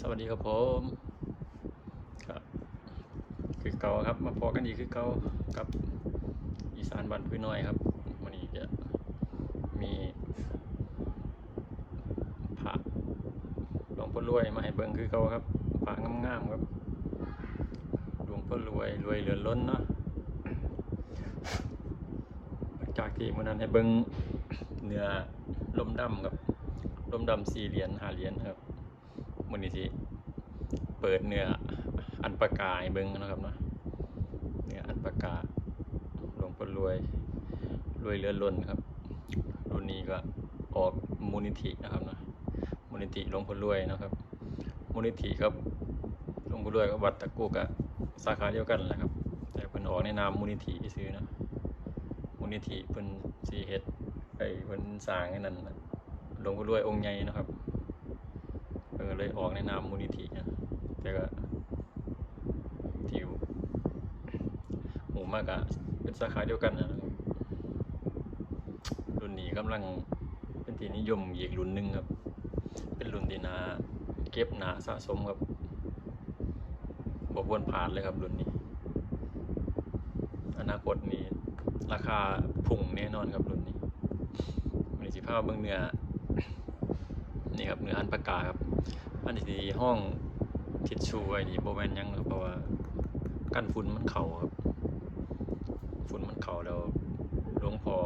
สวัสดีครับผมครับคือเก่าครับมาพอกันอีกคือเก่ากับอีสานบ้านพื้นน้อยครับวันนี้จะมีพระหลวงพ่อรวยมาให้เบิ่งคือเก่าครับพระงามๆครับหลวงพ่อรวยรวยเหลือล้นเนาะจากที่มื่อนั้นให้เบิ่งเนื้อลมดำครับลมดำสี่เหรียญห้าเหรียญครับ มูลนิธิเปิดเนื้ออันประกาให้เบิ้งนะครับเนาะเนื้ออันประกาหลวงพ่อรวยรวยเลือล้นครับ รุ่นนี้ก็ออกมูลนิธินะครับเนาะมูลนิธิหลวงพ่อรวยนะครับมูลนิธิครับหลวงพ่อรวยกับวัดตะกุกอะสาขาเดียวกันแหละครับ แต่เพิ่นออกในนามมูลนิธิซื้อนะมูลนิธิเพิ่นสีเฮ็ดไอ้เพิ่นสร้างไอ้นั่นนะหลวงพ่อรวยองค์ใหญ่นะครับ เออเลยออกในนามมูลนิธินะแต่ก็ที่หมู่มากอะเป็นสาขาเดียวกันนะรุ่นนี้กำลังเป็นที่นิยมอีกรุ่นหนึ่งครับ เป็นรุ่นที่นาเก็บหนาสะสมครับบบวนผ่านเลยครับรุ่นนี้ อนาคตนี้ราคาพุ่งแน่นอนครับรุ่นนี้มันสิภาพเบื้องเนื้อ นี่ครับเนื้ออันปากกาครับ อันที่ห้องทิชชูไว้นี่โบแมนยังครับเพราะว่ากันฝุ่นมันเข่าครับฝุ่นมันเข่าแล้วหลวงพอ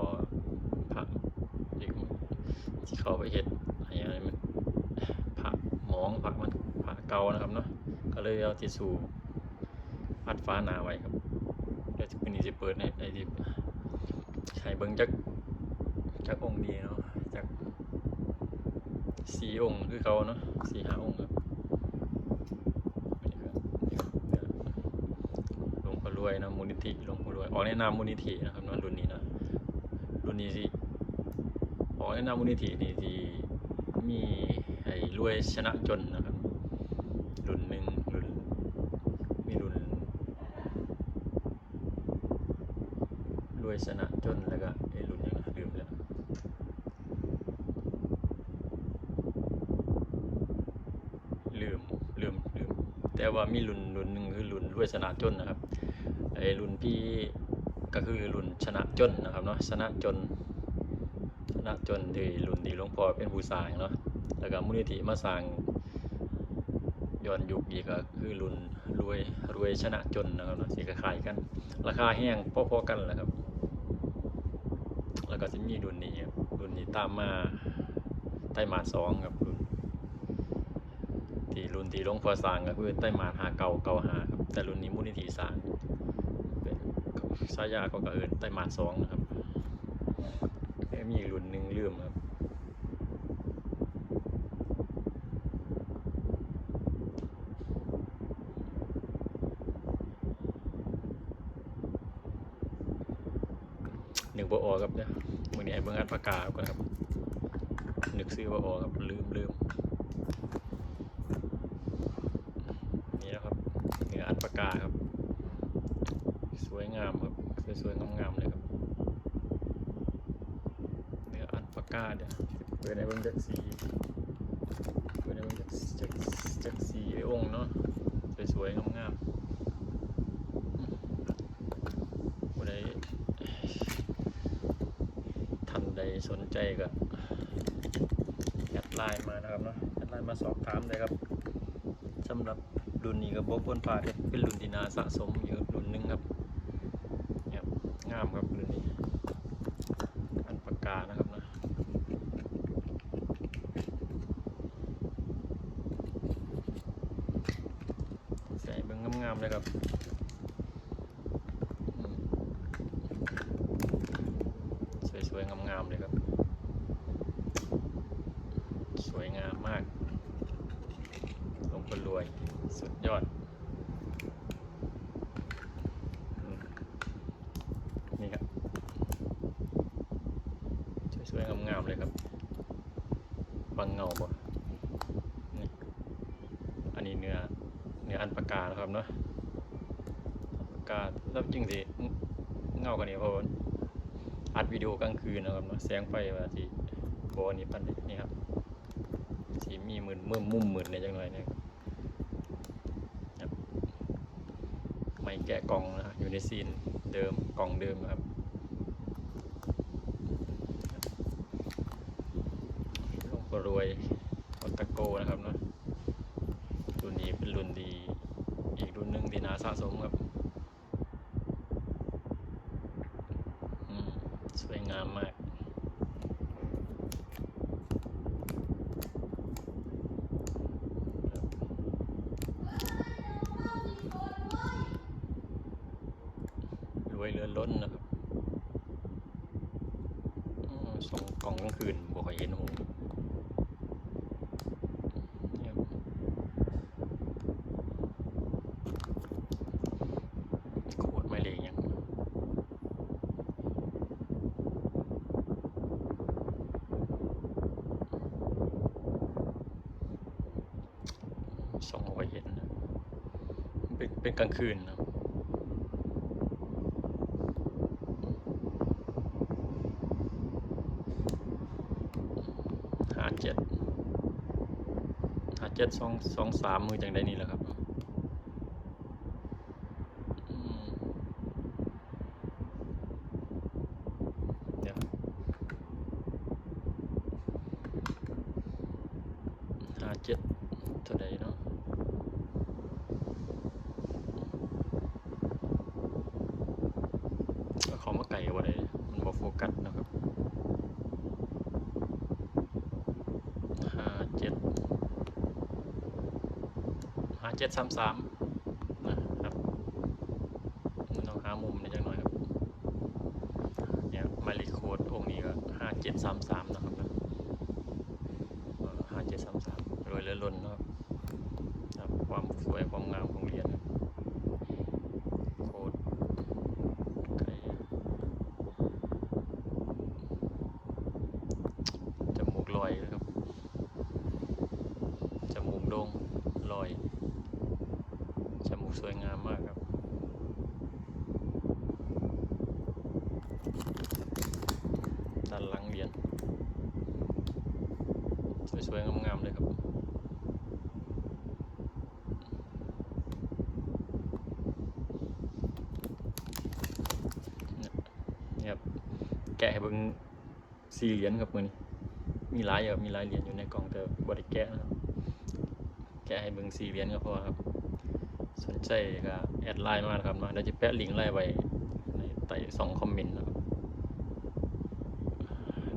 พระอีกที่เขาไปเห็ดอะไรมันพระหมองพระมันพระเก่านะครับเนาะก็เลยเอาทิชชูพัดฟ้าหนาไว้ครับเดี๋ยววันนี้จะเปิดในในที่ใช้เบิ้งจักจักองดีเนาะจัก สี่องค์คือเขาเนาะสี่ห้าองค์ครับหลวงพ่อรวยนะมูลนิธิหลวงพ่อรวยออกในนามมูลนิธินะครับนะรุ่นนี้นะรุ่นนี้สิออกในนามมูลนิธินี่ที่มีไอ้รวยชนะจนนะครับรุ่นหนึ่งรุ่นมีรุ่นรวยชนะจนแล้วก็ไอ้รุ่นยังลืมแล้ว ลืมลืมลืม แต่ว่ามีรุ่นรุ่นหนึ่งคือรุ่นรวยชนะจนนะครับไอ้รุ่นพี่ก็คือรุ่นชนะจนนะครับเนาะชนะจนชนะจนที่รุ่นที่หลวงพ่อเป็นผู้สร้างเนาะแล้วก็มูลนิธิมาสร้างย้อนยุคอีกก็คือรุ่นรวยรวยชนะจนนะครับเนาะสิคล้ายกัน ราคาแห้งพอๆกันแหละครับ แล้วก็จะมีรุ่นนี้รุ่นนี้ตามมาไต้มาสองครับรุ่น ที่รุ่นที่หลวงพ่อสร้างก็คือไต้หมาหาเก่าเก่าหาครับแต่รุ่นนี้มูลนิธิสร้างเป็นสายาก็กระเอินไต้หมาสองนะครับแล้วมีอีกรุ่นหนึ่งลืมครับนึกบ่ออครับเนี่ยมือนี้ไอ้เบิ่งอัดปากกาก่อนครับนึกซื้อบ่ออครับลืมลืม นี่นะครับเนื้ออันปากกาครับ สวย งามครับ สวยๆงามๆเลยครับเนื้ออันปากกาเดี๋ยวเปิดในเบิ้งจักสีเปิดในเบิ้งจักจักจักสีองค์เนาะสวยๆงามๆผู้ใดท่านใดสนใจก็แอดไลน์มานะครับเนาะแอดไลน์มาสอบถามเลยครับสำหรับรุ่นนี้ก็บอกคนผ่าเป็นรุ่นที่นาสะสมอยู่รุ่นหนึ่งครับามครับรุ่นนี้อันปากกานะครับนะใส่เบิ้งงามๆเลยครับสวยๆงามๆเลยครับ สวยงามมากลงพ่อรวย สุดยอด บังเงาบ่ะอันนี้เนื้อเนื้ออันปากกานะครับเนาะปากกาแล้วจริงสิเงากันนี่เพราะอัดวิดีโอกลางคืนนะครับเนาะแสงไฟว่าสิบอันนี้ปันนี่ครับสีมีหมื่นเมื่อมุ่มหมื่นเนยจังเลยอยเนี่ยไม่แกะกล่องนะอยู่ในซีนเดิมกล่องเดิมครับ หลวงปู่รวยออตโกนะครับเนาะรุ่นนี้เป็นรุ่นดี อีกรุ่นหนึ่งที่น่าสะสมครับสวยงามมากรวยเรือล้นนะครับสองกล่องกลางคืนบ่ค่อยเห็นหงโคตรไม่เลยยังส่องบ่ค่อยเห็นนะ เป็นกลางคืนนะครับหาเจ็ดหาเจ็ดสองสองสามมือจังได้นี่แหละครับอืมเดี๋ยวหาเจ็ดเท่าใดเนาะ เอาเขามาไก่ว่าได้มันบ่โฟกัสนะครับห้าเจ็ดห้าเจ็ดสามสามนะครับเราหามุมนิดหน่อยครับเนี่ยมาริโคดองค์นี้ก็ห้าเจ็ดสามสามนะครับนะห้าเจ็ดสามสามรวยเรือล้นนะครับครับความสวยความงามของเหรียญครับโคดไก่จมูกลอยนะครับ จมูกโด่งลอย จมูกสวยงามมากครับ ด้านหลังเหรียญ สวยๆงามๆเลยครับนี่ครับแกะให้เบิ่งสี่เหรียญครับมือนี้มีหลายอยู่ครับมีหลายเหรียญอยู่ในกล่องแต่บริแกะนะครับแกะให้เบิ่งสี่เหรียญก็พอครับ สนใจก็แอดไลน์มานะครับมาเดี๋ยวจะแปะลิงก์ไล่ไว้ในใต้สองคอมเมนต์นะครับ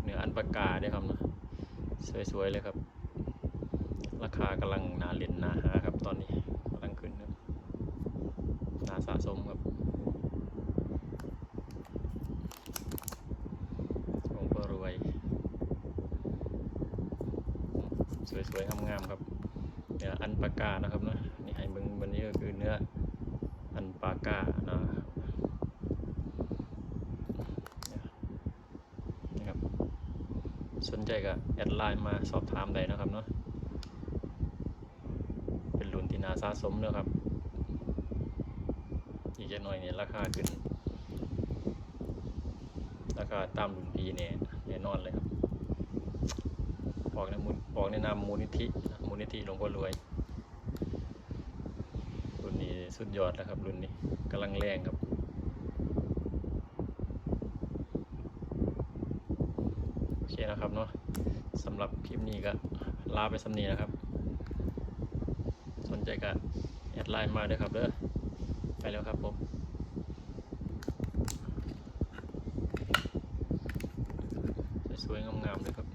เนื้ออันปากกาได้วยครับนะ สวยๆเลยครับ ราคากำลังน่าเล่นน่าหาครับตอนนี้กำลังขึ้นครับน่าสะสมครับหลวงพ่อรวย สวยๆงามๆครับเนื้ออันปากานะครับนะนี่ให้เบิ่งวันนี้ก็คือเนื้ออันปากานะครับนี่ครับ สนใจก็แอดไลน์มาสอบถามได้นะครับเนาะเป็นรุ่นที่นาสะสมเนอะครับ อีกจะหน่อยเนี่ยราคาขึ้น ราคาตามรุ่นพีเนี่ยแน่นอนเลยครับบอกในมูลบอกในนามมูลนิธิมูลนิธิหลวงพ่อรวยรุ่นนี้สุดยอดแล้วครับ รุ่นนี้กำลังแรงครับ โอเค นะครับเนาะสำหรับคลิปนี้ก็ลาไปสำนีนะครับ สนใจก็แอดไลน์มาด้วยครับเด้อไปแล้วครับผมสวยๆงามๆเลยครับ